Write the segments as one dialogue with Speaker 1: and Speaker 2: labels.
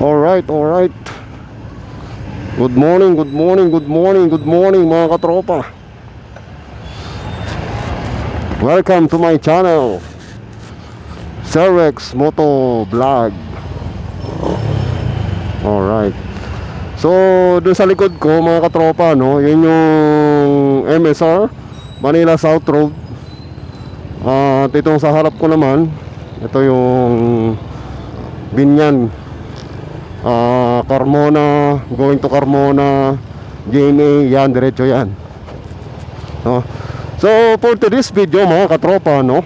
Speaker 1: Alright, alright. Good morning, good morning, good morning, good morning mga katropa. Welcome to my channel. Cerex Moto Vlog. Alright. So, dun sa likod ko mga katropa, no, yun yung MSR, Manila South Road. At itong sa harap ko naman, ito yung Binyan Ah, Carmona, going to Carmona, GMA, yan, diretso yan. No? So, for today's video mga katropa, no,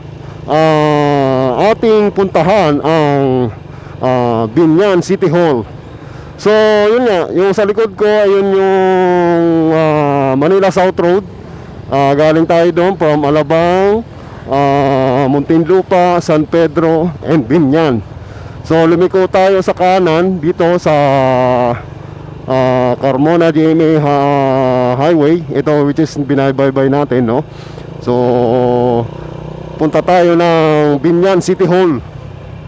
Speaker 1: ah, ating puntahan ang ah, Binyan City Hall. So, yun nga, yung sa likod ko, ayun yung ah, Manila South Road. Ah, galing tayo doon from Alabang, ah, Muntinlupa, San Pedro, and Binyan. So lumiko tayo sa kanan dito sa ah, Carmona GMA ha- Highway. Ito which is binabaybay natin, no? So punta tayo ng Binyan City Hall.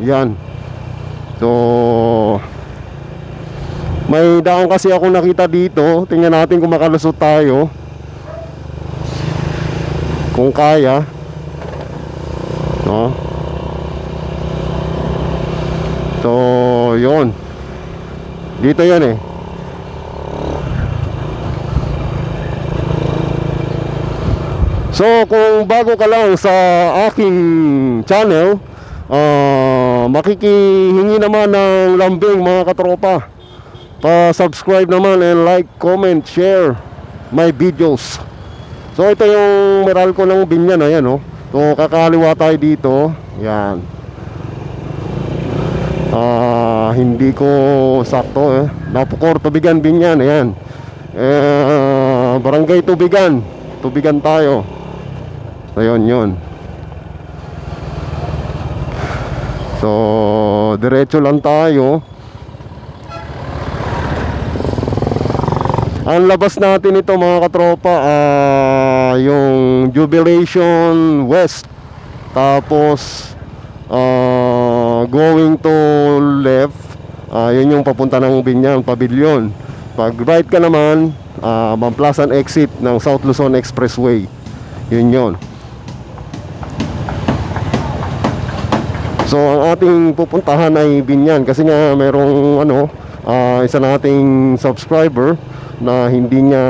Speaker 1: Yan. So may daan kasi ako nakita dito. Tingnan natin kung makalusot tayo. Kung kaya. No? So, yon. Dito yan eh. So, kung bago ka lang sa aking channel, ah, makikihingi naman ng lambing mga katropa. Pa-subscribe naman and like, comment, share my videos. So, ito yung meral ko ng binyan. Ayan, oh. So, kakaliwa tayo dito. Yan. Ah, hindi ko sakto eh. Napukor tubigan binyan, ayan. Eh, barangay tubigan. Tubigan tayo. So, yun, yun. So, diretso lang tayo. Ang labas natin ito mga katropa, ah, yung Jubilation West. Tapos, ah, going to left, ah, yun yung papunta ng Binyan Pavilion. Pag right ka naman, uh, Mamplasan exit ng South Luzon Expressway. Yun yun. So ang ating pupuntahan ay Binyan kasi nga merong ano, ah, isa nating subscriber na hindi niya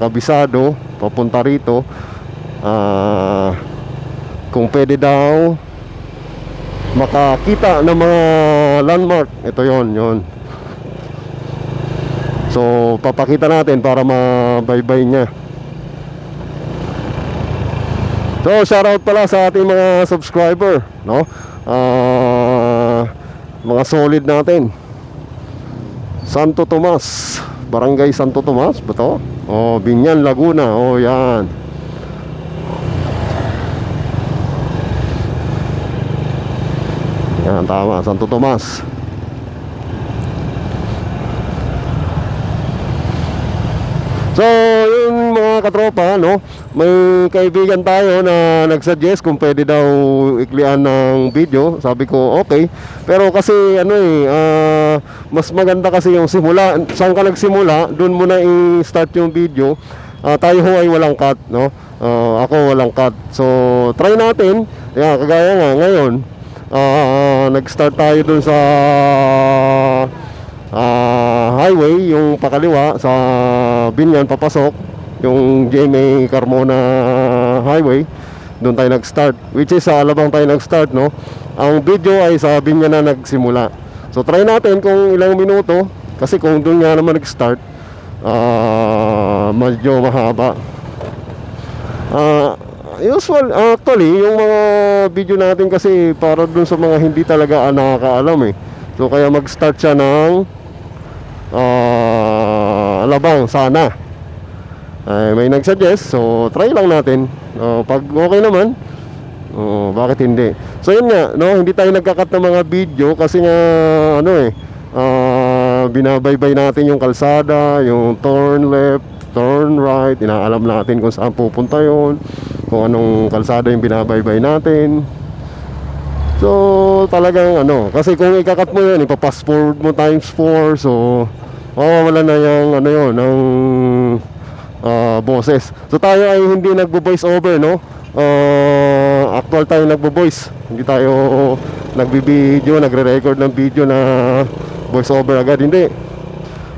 Speaker 1: kabisado papunta rito. Ah, kung pwede daw makakita ng mga landmark. Ito yon yon. So, papakita natin para mabaybay niya. So, shoutout pala sa ating mga subscriber, no? Ah, mga solid natin. Santo Tomas, Barangay Santo Tomas, ba to? Oh, Binyan, Laguna. Oh, yan. Yan, tama. Santo Tomas. So, yung mga katropa, no? May kaibigan tayo na nagsuggest kung pwede daw iklian ng video. Sabi ko, okay. Pero kasi, ano eh, ah, mas maganda kasi yung simula. Saan ka nagsimula, doon mo na i-start yung video. Ah, tayo ho ay walang cut, no? Ah, ako walang cut. So, try natin. Yeah, kagaya nga, ngayon, ah, nag-start tayo dun sa ah, highway, yung pakaliwa sa Binyan papasok, yung GMA Carmona Highway. Doon tayo nag-start, which is sa Alabang tayo nag-start, no? Ang video ay sa Binyan na nagsimula. So try natin kung ilang minuto kasi kung doon nga naman nag-start, ah, medyo mahaba. Ah, usual actually yung mga video natin kasi para dun sa mga hindi talaga ah, nakakaalam eh. So kaya mag-start siya ng ah, Alabang sana. Ay, may nag-suggest, so try lang natin. Oh, pag okay naman, oh, bakit hindi? So yun nga, no, hindi tayo nagkakat ng mga video kasi nga ano eh, ah, binabaybay natin yung kalsada, yung turn left, turn right, inaalam natin kung saan pupunta yon, kung anong kalsada yung binabaybay natin. So, talagang ano, kasi kung ikakat mo yan, ipapass forward mo times 4, so, mawawala na yung, ano yun, ng ah, boses. So, tayo ay hindi nagbo-voice over, no? Ah, actual tayo nagbo-voice. Hindi tayo nagbi-video, nagre-record ng video na voice over agad. Hindi.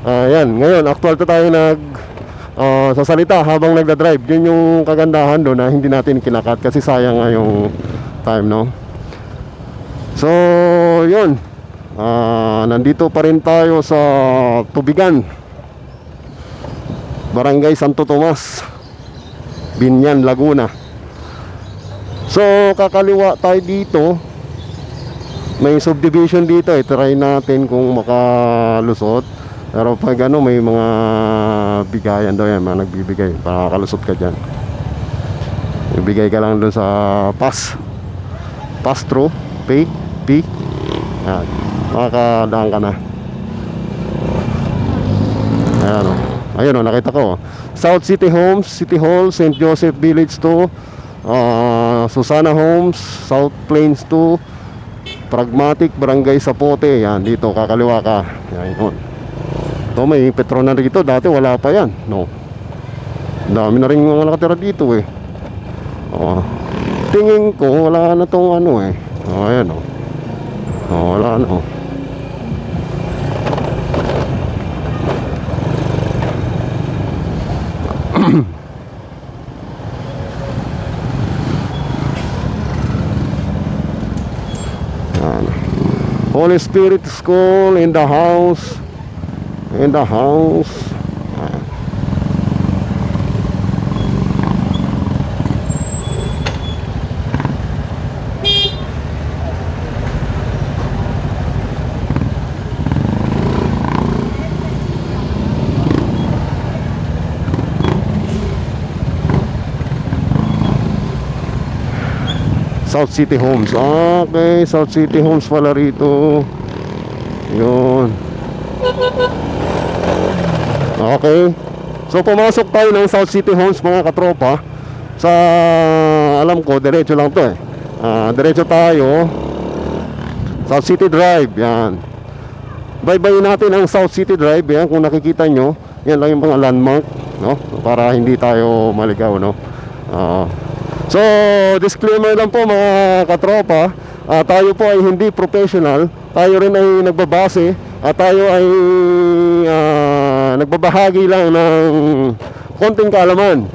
Speaker 1: Ah, yan. Ngayon, actual to tayo nag ah, sasalita habang nagda-drive. Yun yung kagandahan doon na hindi natin kinakat kasi sayang nga yung time, no? So, yun. Ah, nandito pa rin tayo sa Tubigan. Barangay Santo Tomas. Binyan, Laguna. So, kakaliwa tayo dito. May subdivision dito. Eh. Try natin kung makalusot. Pero pag ano, may mga bigayan daw yan. Mga nagbibigay. Para makalusot ka dyan. Ibigay ka lang doon sa pass. Pass through. Pay. P. Yan. Makakadaan ka na. Ayan o. Ayun o, nakita ko. South City Homes, City Hall, St. Joseph Village 2, ah, Susana Homes, South Plains 2, Pragmatic, Barangay Sapote. Yan, dito, kakaliwa ka. Yan, yun. Ito, may petro na rito. Dati wala pa yan. No. Dami na rin mga nakatira dito eh. Oo. Tingin ko, wala na tong ano eh. Oh, ayan o. Oh, wala na oh. Holy Spirit School in the house. In the house. South City Homes. Okay, South City Homes pala rito. Yun. Okay. So pumasok tayo ng South City Homes mga katropa. Sa alam ko, diretso lang 'to eh. Ah, diretso tayo. South City Drive, yan. Baybayin natin ang South City Drive, yan kung nakikita nyo. Yan lang yung mga landmark, no? Para hindi tayo maligaw, no? Oo. So, disclaimer lang po mga katropa, ah, tayo po ay hindi professional. Tayo rin ay nagbabase at tayo ay ah, nagbabahagi lang ng konting kaalaman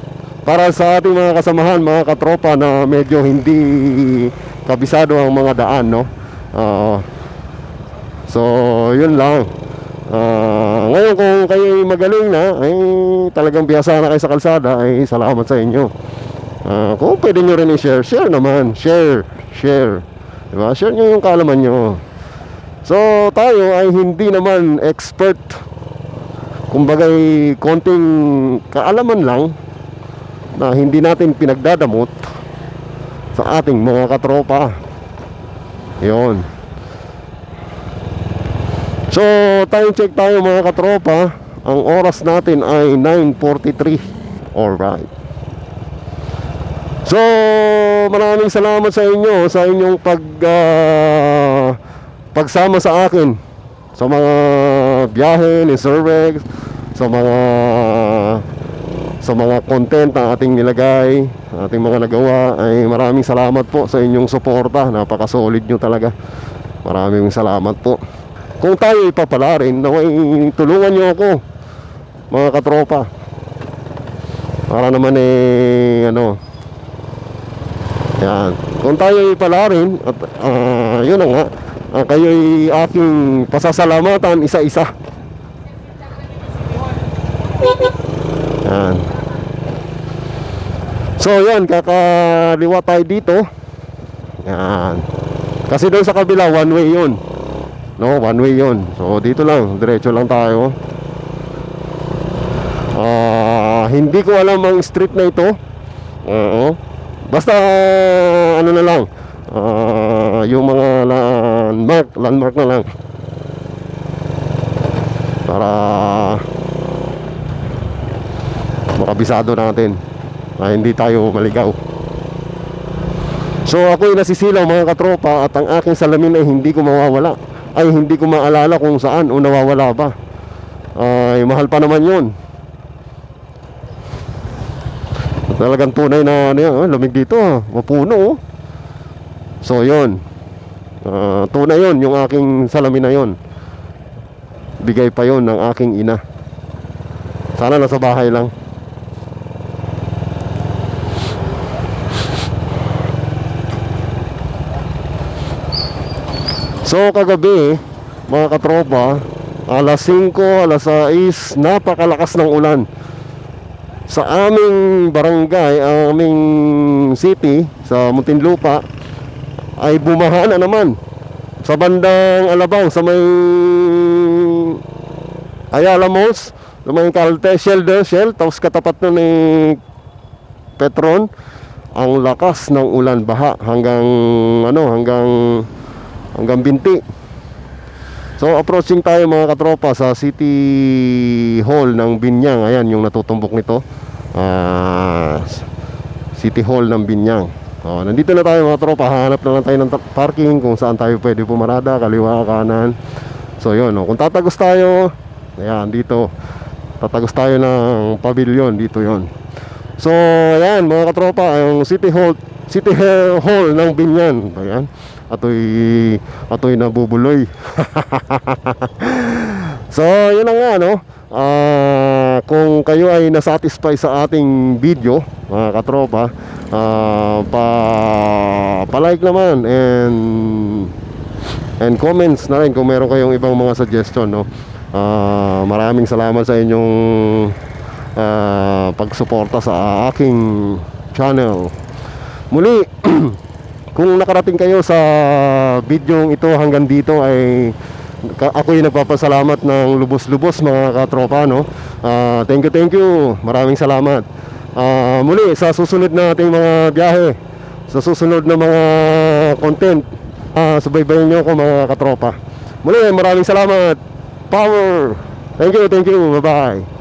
Speaker 1: para sa ating mga kasamahan, mga katropa na medyo hindi kabisado ang mga daan, no? Oo. so, yun lang. Ah, ngayon kung kayo ay magaling na, ay talagang biyasa na kayo sa kalsada, ay salamat sa inyo. Ah, kung pwede nyo rin i-share, share naman. Share, share. Diba? Share nyo yung kaalaman nyo. So, tayo ay hindi naman expert. Kumbagay, konting kaalaman lang na hindi natin pinagdadamot sa ating mga katropa. Yon. So, time check tayo mga katropa. Ang oras natin ay 9.43. Alright. So, maraming salamat sa inyo sa inyong pag ah, pagsama sa akin sa mga biyahe ni Sir Rex, sa mga sa mga content na ating nilagay, ating mga nagawa ay maraming salamat po sa inyong suporta. Napaka-solid nyo talaga. Maraming salamat po. Kung tayo ipapalarin, naway tulungan nyo ako mga katropa. Para naman eh ano, yan. Kung tayo ipalarin, at ah, yun na nga, uh, kayo'y aking pasasalamatan isa-isa. So yan, kakaliwa tayo dito. Yan. Kasi doon sa kabila, one way yun. No, one way yun. So dito lang, diretso lang tayo. Ah, hindi ko alam ang street na ito. Oo. Basta ano na lang. ah, yung mga landmark, landmark na lang. Para makabisado natin. Na hindi tayo maligaw. So ako'y nasisilaw mga katropa at ang aking salamin ay hindi ko mawawala. Ay hindi ko maalala kung saan o nawawala ba. Ay mahal pa naman yun. Talagang tunay na ano yan, ah, lamig dito ah, mapuno oh. So yun. Ah, tunay yun yung aking salamin na yun. Bigay pa yun ng aking ina. Sana nasa bahay lang. So kagabi, mga katropa, alas 5, alas 6, napakalakas ng ulan. Sa aming barangay, aming city, sa Muntinlupa, ay bumaha na naman. Sa bandang Alabang, sa may Ayala Malls, sa may Calte, Shell there, Shell, tapos katapat na ni Petron, ang lakas ng ulan baha hanggang ano hanggang hanggang binti. So approaching tayo mga katropa sa City Hall ng Binyang. Ayan yung natutumbok nito. Ah, City Hall ng Binyang. Oh, nandito na tayo mga tropa. Hanap na lang tayo ng parking kung saan tayo pwede pumarada, kaliwa, kanan. So yun, oh. kung tatagos tayo, ayan dito. Tatagos tayo ng pavilion dito yon. So, ayan mga katropa, ang City Hall, City Hall ng Binyan. Ayan. Ato'y ato'y nabubuloy. so, yun na nga no. Ah, kung kayo ay nasatisfy sa ating video, mga katropa, ah, pa pa-like naman and and comments na rin kung meron kayong ibang mga suggestion no. Ah, maraming salamat sa inyong ah, pagsuporta sa aking channel. Muli, kung nakarating kayo sa video ito hanggang dito ay ka- ako'y nagpapasalamat ng lubos-lubos mga katropa no. Ah, thank you, thank you. Maraming salamat. Ah, muli sa susunod na ating mga biyahe, sa susunod na mga content, ah, subaybayan niyo ako mga katropa. Muli, maraming salamat. Power. Thank you, thank you. Bye-bye.